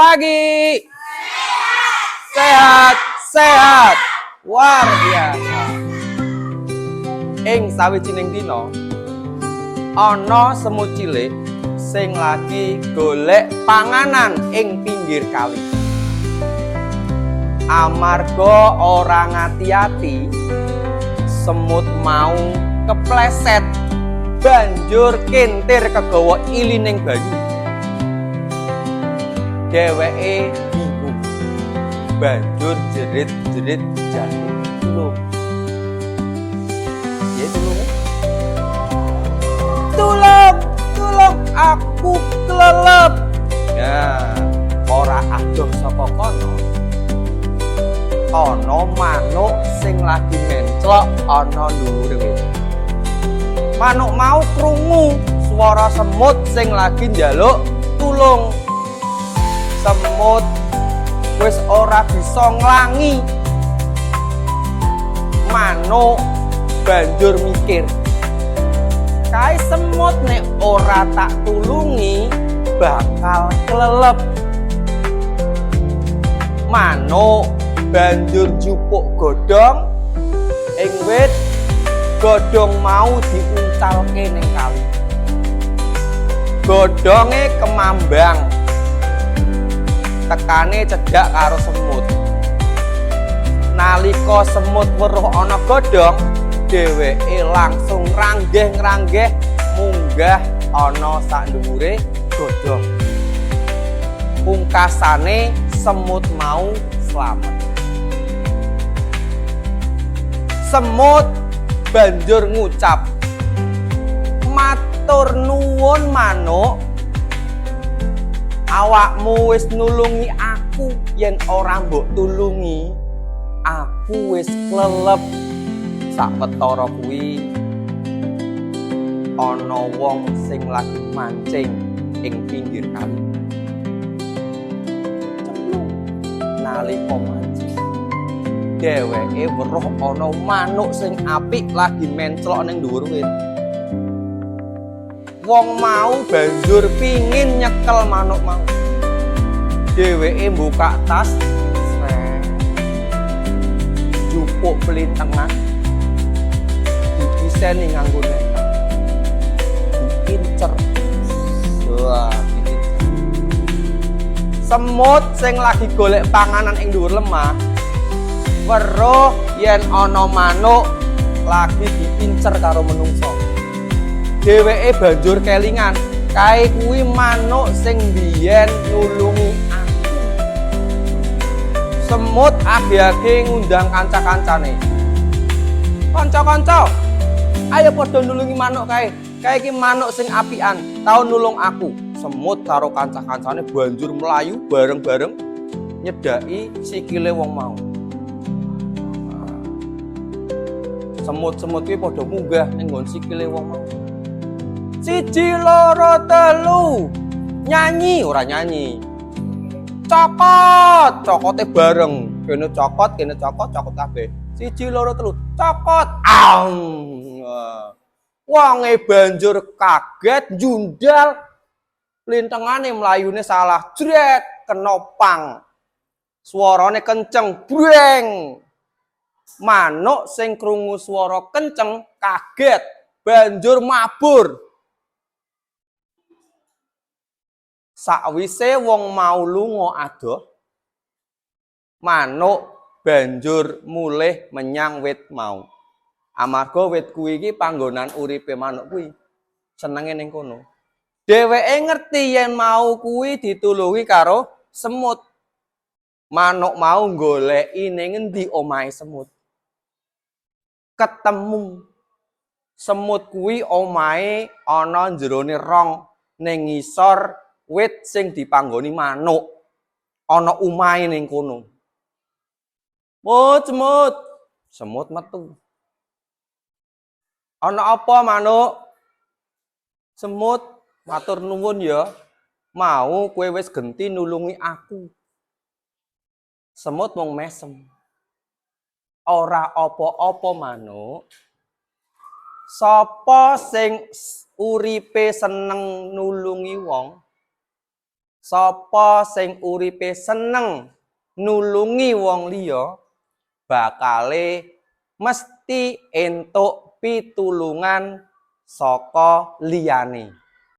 pagi. Sehat, sehat. Luar biasa. Ing sawijining dina ana semut cilik sing lagi golek panganan ing pinggir kali. Amarga ora ngati-ati, semut mau kepleset banjur kentir kegawa ilining banyu. Dheweke bingung. Banjur jerit-jerit jatuh tulung. Ya tulung. Tulung, tulung aku kelelep. Ya, ora adoh saka kono. Ana manuk sing lagi menclok ana dhuwure wit. Manuk mau krungu swara semut sing lagi njaluk tulung. Semut wis ora bisa nglangi. Manuk banjur mikir. Kae semut nek ora tak tulungi bakal kelelep. Manuk banjur jupuk godhong ing wit godhong mau diuncalke ning kali. Godhonge kemambang. Tekane cedhak karo semut. Nalika semut weruh ana godhong, dheweke langsung ranggeh-ranggeh munggah ana sak dhuwure godhong. Pungkasane semut mau slamet. Semut banjur ngucap, "Matur nuwun manuk, awakmu wis nulungi aku yen ora mbok tulungi aku wis klelep. Sawetara kuwi ana wong sing lagi mancing ing pinggir kali. Nalika mancing. Dheweke weruh ana manuk sing apik lagi menclok ning dhuwur wit wong mau banjur pingin nyekel manuk mau. Dheweke buka tas, jupuk pelintengan, dipiseni nganggo nekat, diincer. Wah, diincer. Semut sing lagi golek panganan ing dhuwur lemah, weruh yen ana manuk lagi diincer karo menungso. Dheweke banjur kelingan kae kuwi manuk sing biyen nulungi aku. Semut agi-agi ngundang kanca-kancane kanca-kanca ayo padha nulungi manuk kae. Kae iki manuk sing apian tau nulung aku. Semut karo kanca-kancane banjur melayu bareng-bareng nyedaki sikile wong mau. Semut-semut kuwi padha munggah ning nggon sikile wong mau siji loro telu. Nyanyi ora nyanyi. Cokot cokote bareng. Kene cokot kene cokot cokot kabeh. Siji loro telu. Cokot ang wonge banjur kaget jundal lintengane mlayune salah. Jret kena pang. Suarane kenceng breng. Manuk sing krungu swara kenceng kaget. Banjur mabur sakwise wong mau lunga adoh manuk banjur mulih menyang wit mau. Amarga wit kuwi iki panggonan uripe manuk kuwi. Senenge ning kono. Dheweke ngerti yen mau kuwi ditulungi karo semut. Manuk mau goleki ning ngendi omahe semut? Ketemu. Semut kuwi omahe ana jerone rong ning ngisor wit sing dipanggoni manuk ana umahe ning kono. Mut semut, semut metu. Ana apa manuk? Semut matur nuwun ya. Mau kowe wis genti nulungi aku. Semut mung mesem. Ora apa-apa manuk. Sapa sing uripe seneng nulungi wong? Sapa sing uripe seneng nulungi wong liya bakale mesti entuk pitulungan saka liyane